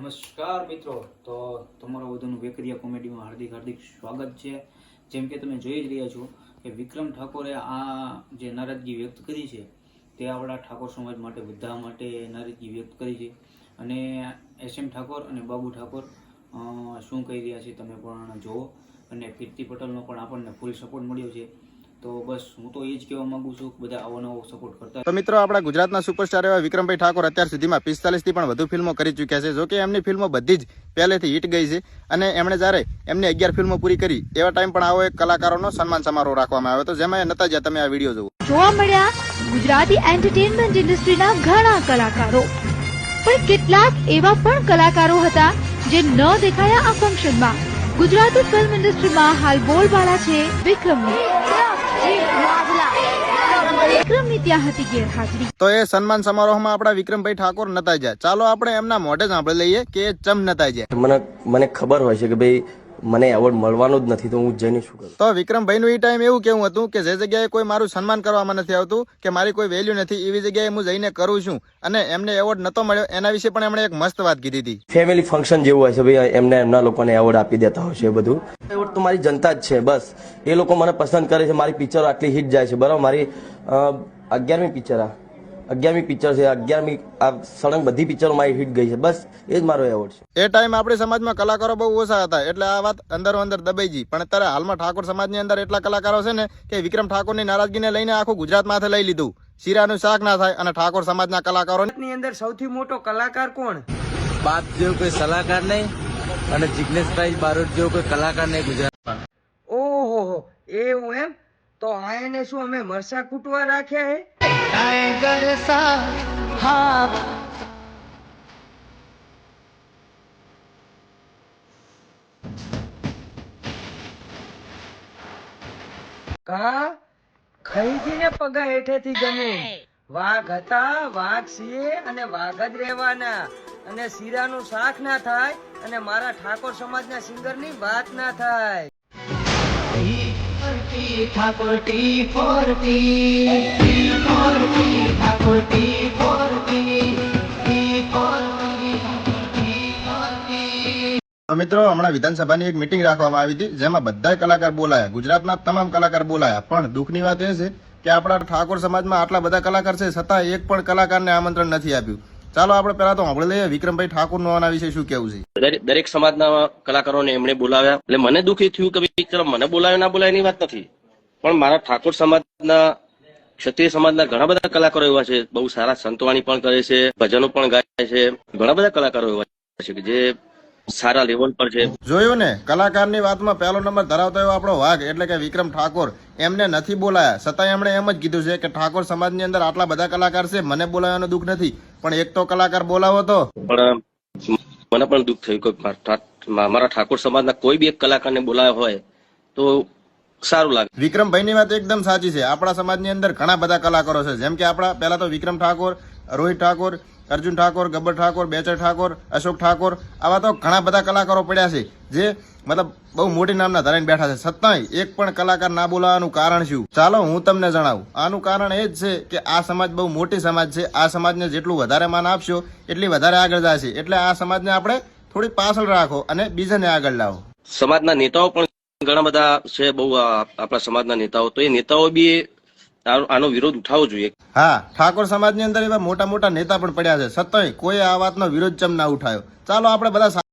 નમસ્કાર મિત્રો. તો તમારા બધાનું વેકરિયા કોમેડીમાં હાર્દિક હાર્દિક સ્વાગત છે. જેમ કે તમે જોઈ જ રહ્યા છો કે વિક્રમ ઠાકોરે આ જે નારાજગી વ્યક્ત કરી છે, તે આપણા ઠાકોર સમાજ માટે, બધા માટે નારાજગી વ્યક્ત કરી છે. અને એસ એમ ઠાકોર અને બાબુ ઠાકોર શું કહી રહ્યા છે તમે પણ જુઓ. અને કીર્તિ પટેલનો પણ આપણને ફૂલ સપોર્ટ મળ્યો છે. તો બસ હું તો એ જ કહેવા માંગુ છું કે બધા આવો નવો સપોર્ટ કરતા તો મિત્રો આપણા ગુજરાતના સુપરસ્ટાર એવા વિક્રમભાઈ ઠાકોર અત્યાર સુધીમાં પિસ્તાલીસથી પણ વધુ ફિલ્મો કરી ચૂક્યા છે. જો કે એમની ફિલ્મો બધી જ પહેલેથી હિટ ગઈ છે અને એમણે જ્યારે એમની અગિયાર ફિલ્મો પૂરી કરી એવા ટાઈમ પણ આવો એક કલાકારોનો સન્માન સમારોહ રાખવામાં આવ્યો હતો. જેમાં એ નતા જ્યાં તમે આ વીડિયો જોવો જોવા મળ્યા ગુજરાતી એન્ટરટેનમેન્ટ ઇન્ડસ્ટ્રીના ઘણા કલાકારો. પણ કેટલાક એવા પણ કલાકારો હતા જે ન દેખાયા આ ફંક્શનમાં ગુજરાતી ફિલ્મ ઇન્ડસ્ટ્રીમાં હાલ બોલબાલા છે વિક્રમની. તો એ સન્માન સમારોહમાં આપણા વિક્રમભાઈ ઠાકોર નતા જાય ચાલો આપણે એમના મોઢે સાંભળી લઈએ કે ચમ નતા મને મને ખબર હોય છે કે ભાઈ મને એવોર્ડ મળવાનો જ નથી તો હું જઈને શું કરું? તો વિક્રમભાઈનું એ ટાઈમ એવું કેવું હતું કે જે જગ્યાએ કોઈ મારું સન્માન કરવામાં નથી આવતું કે મારી કોઈ વેલ્યુ નથી એવી જગ્યાએ હું જઈને કરું છું. અને એમને એવોર્ડ નતો મળ્યો એના વિશે પણ એમણે એક મસ્ત વાત કીધી હતી. ફેમિલી ફંક્શન જેવું હોય છે ભાઈ એમને એમના લોકોને એવોર્ડ આપી દેતા હોય છે બધું. એવોર્ડ તો મારી જનતા જ છે બસ. એ લોકો મને પસંદ કરે છે મારી પિક્ચરો આટલી હિટ જાય છે બરાબર? મારી અગિયારમી પિક્ચર આ. અગિયારમી પિક્ચર છે અગિયારમી આ સળંગ બધી પિક્ચરો મારી હિટ ગઈ છે. બસ એ જ મારો એવોર્ડ છે. એ ટાઈમ આપણી સમાજમાં કલાકારો બહુ ઓછા હતા એટલે આ વાત અંદરો અંદર દબાઈ ગઈ. પણ અત્યારે હાલમાં ઠાકોર સમાજની અંદર એટલા કલાકારો છે ને કે વિક્રમ ઠાકોરની નારાજગીને લઈને આખું ગુજરાત માથે લઈ લીધું. શીરાનું શાક ના થાય અને ઠાકોર સમાજના કલાકારો ની અંદર સૌથી મોટો કલાકાર કોણ? બાપ જેવો કોઈ સલાહકાર નહીં અને જિગ્નેશભાઈ બારોટ જેવો કોઈ કલાકાર નહીં ગુજરાત તો આ એને શું અમે મરસા કૂટવા રાખ્યા હે? કા? ખરીદીને પગા હેઠેથી જમે. વાઘ હતા વાઘ છીએ અને વાઘ જ રહેવાના. અને શીરાનું શાક ના થાય અને મારા ઠાકોર સમાજના સિંગરની વાત ના થાય. તો મિત્રો, હમણાં વિધાનસભાની એક મિટિંગ રાખવામાં આવી હતી, જેમાં બધા કલાકાર બોલાયા. ગુજરાતના તમામ કલાકાર બોલાયા. પણ દુઃખની વાત એ છે કે આપણા ઠાકોર સમાજમાં આટલા બધા કલાકાર છે, છતાં એક પણ કલાકારને આમંત્રણ નથી આપ્યું. ચાલો આપણે પહેલા તો સાંભળી લઈએ. વિક્રમભાઈ ઠાકોરનું આના વિશે શું કેવું છે? દરેક સમાજના કલાકારોને એમણે બોલાવ્યા. એટલે મને દુઃખી થયું કે ચલો, મને બોલાવે ના બોલાય એની વાત નથી. પણ મારા ઠાકોર સમાજના, ક્ષત્રિય સમાજના ઘણા બધા કલાકારો એવા છે. બહુ સારા સંતવાણી પણ કરે છે. ભજનો પણ ગાય છે. ઘણા બધા કલાકારો એવા છે કે જે સારા લેવલ પર છે જોયું ને? કલાકારની વાતમાં પહેલો નંબર ધરાવતો એવો આપણો વાઘ એટલે કે વિક્રમ ઠાકોર. એમને નથી બોલાયા. છતાં એમણે એમ જ કીધું છે કે ઠાકોર સમાજની અંદર આટલા બધા કલાકાર છે મને બોલાવવાનો દુઃખ નથી. પણ એક તો કલાકાર બોલાવો તો. પણ મને પણ દુઃખ થયું કે મારા ઠાકોર સમાજના કોઈ બી એક કલાકારને બોલાવ્યો હોય તો સારું લાગે. વિક્રમભાઈની વાત એકદમ સાચી છે. આપણા સમાજની અંદર ઘણા બધા કલાકારો છે. જેમ કે આપણા પહેલા તો વિક્રમ ઠાકોર રોહિત ઠાકોર અર્જુન ઠાકોર, ગબ્બર ઠાકોર, બેચર ઠાકોર, અશોક ઠાકોર, આવા તો ઘણા બધા કલાકારો પડ્યા છે, જે મતલબ બહુ મોટી નામના ધરાઈને બેઠા છે. છતાંય એક પણ કલાકાર ના બોલાવાનું કારણ શું? ચાલો હું તમને જણાવું. આનું કારણ એ જ છે કે આ સમાજ બહુ મોટી સમાજ છે. આ સમાજને જેટલું વધારે માન આપશો, એટલી વધારે આગળ જશે. એટલે આ સમાજને આપણે થોડી પાછળ રાખો અને બીજાને આગળ લાવો. સમાજના નેતાઓ પણ ઘણા બધા છે, બહુ આપણા સમાજના નેતાઓ. તો એ નેતાઓ બી આનો વિરોધ ઉઠાવવો જોઈએ. હા ઠાકોર સમાજની અંદર એવા મોટા મોટા નેતા પણ પડ્યા છે. છતાંય કોઈ આ વાતનો વિરોધ ચમ ના ઉઠાયો? ચાલો આપણે બધા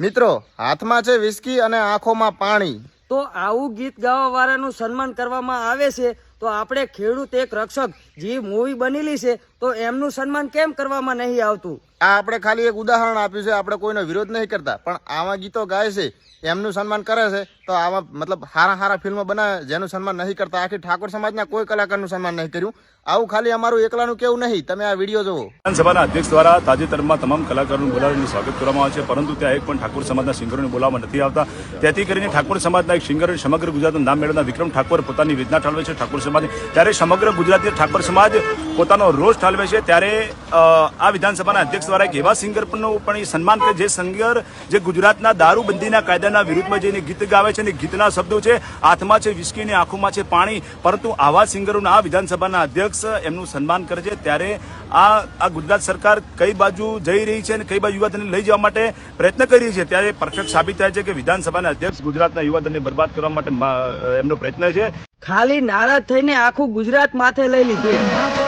મિત્રો હાથમાં છે વિસ્કી અને આંખોમાં પાણી. તો આવું ગીત ગાવા વાળાનું સન્માન કરવામાં આવે છે તો આપણે ખેડૂત એક રક્ષક. જે મૂવી બનેલી છે તો એમનું સન્માન કેમ કરવામાં નહીં આવતું? આ આપણે ખાલી એક ઉદાહરણ આપ્યું છે આપણે કોઈનો વિરોધ નહીં કરતા. પણ આવા ગીતો ગાય છે એમનું સન્માન કરે છે તો આવા મતલબ હારા હારા ફિલ્મો બનાવે જેનું સન્માન નહીં કરતા. આખી ઠાકોર સમાજના કોઈ કલાકારનું સન્માન નહીં કર્યું. આવું ખાલી અમારું એકલાનું કેવું નહીં તમે આ વીડિયો જોવો વિધાનસભાના અધ્યક્ષ દ્વારા તાજેતરમાં તમામ કલાકારોનું બોલાવીને સ્વાગત કરવામાં આવે છે પરંતુ ત્યાં એક પણ ઠાકોર સમાજના સિંગરોને બોલાવવામાં નથી આવતા. તેથી કરીને ઠાકોર સમાજના એક સિંગર સમગ્ર ગુજરાતનું નામ મેળવનાર વિક્રમ ઠાકોર પોતાની વેદના ઠાલવે છે ઠાકોર સમાજ ત્યારે સમગ્ર ગુજરાતની ઠાકોર સમાજ પોતાનો રોષ ઠાલવે છે ત્યારે આ વિધાનસભાના અધ્યક્ષ દ્વારા એક એવા સિંગરનું પણ એ સન્માન કરે, જે સિંગર, જે ગુજરાતના દારૂબંધીના કાયદાના વિરુદ્ધમાં જઈને ગીત ગાવે છે અને ગીતના શબ્દો છે, હાથમાં છે, વિસ્કીની આંખોમાં છે પાણી, પરંતુ આવા સિંગરોના, આ વિધાનસભાના અધ્યક્ષ એમનું સન્માન કરે છે. ત્યારે આ આ ગુજરાત સરકાર કઈ બાજુ જઈ રહી છે અને કઈ બાજુ યુવાધનને લઈ જવા માટે પ્રયત્ન કરી રહી છે, ત્યારે પરફેક્ટ સાબિત થાય છે કે વિધાનસભાના અધ્યક્ષ ગુજરાતના યુવાધનને બરબાદ કરવા માટે એમનો પ્રયત્ન છે. ખાલી નારાજ થઈને આખું ગુજરાત માથે લઈ લીધું